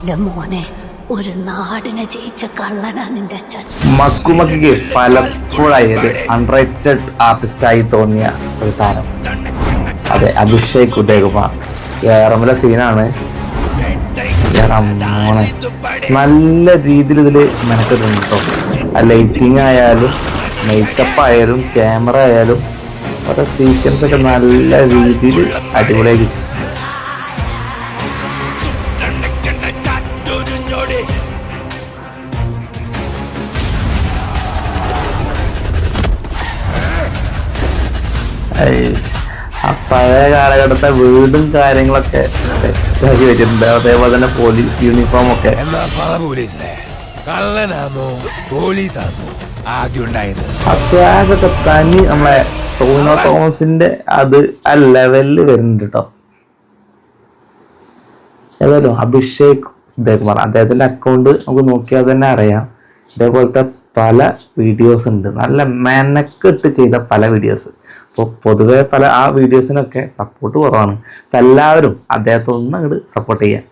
മോനെ ഒരു നാടിനെ ജയിച്ച കള്ളനാ നിന്റെ മക്കുമക്കിക്ക് പലപ്പോഴായി ഒരു അൺറേറ്റഡ് ആർട്ടിസ്റ്റായി തോന്നിയ ഒരു താരം. അതെ അഭിഷേക് ഉദയകുമാർ ഏറമ്പല സീനാണ് മോനെ നല്ല രീതിയിൽ ഇതിൽ മെനക്കെട്ടുണ്ട് കേട്ടോ ആ ലൈറ്റിംഗ് ആയാലും മേക്കപ്പ് ആയാലും ക്യാമറ ആയാലും ഓരോ സീക്വൻസ് ഒക്കെ നല്ല രീതിയിൽ അടിപൊളിയാക്കി വെച്ചിട്ടുണ്ട്. ആ പഴയ കാലഘട്ടത്തെ വീടും കാര്യങ്ങളൊക്കെ സെറ്റാക്കി വെച്ചിട്ടുണ്ട്. അതേപോലെ തന്നെ പോലീസ് യൂണിഫോം ഒക്കെ. അസ്വാഗൊക്കെ തനി നമ്മളെ ടോണോ തോമസിന്റെ അത് ആ ലെവലിൽ വരുന്നുണ്ട് കേട്ടോ ഏതായാലും അഭിഷേക് ഉദയകുമാർ അദ്ദേഹത്തിന്റെ അക്കൗണ്ട് നമുക്ക് നോക്കിയാൽ തന്നെ അറിയാം. ഇതേപോലത്തെ പല വീഡിയോസ് ഉണ്ട്. നല്ല മെനക്കെട്ട് ചെയ്ത പല വീഡിയോസ് അപ്പോൾ പൊതുവെ പല ആ വീഡിയോസിനൊക്കെ സപ്പോർട്ട് കുറവാണ്. എല്ലാവരും അദ്ദേഹത്തെ ഒന്ന് അങ്ങോട്ട് സപ്പോർട്ട് ചെയ്യാം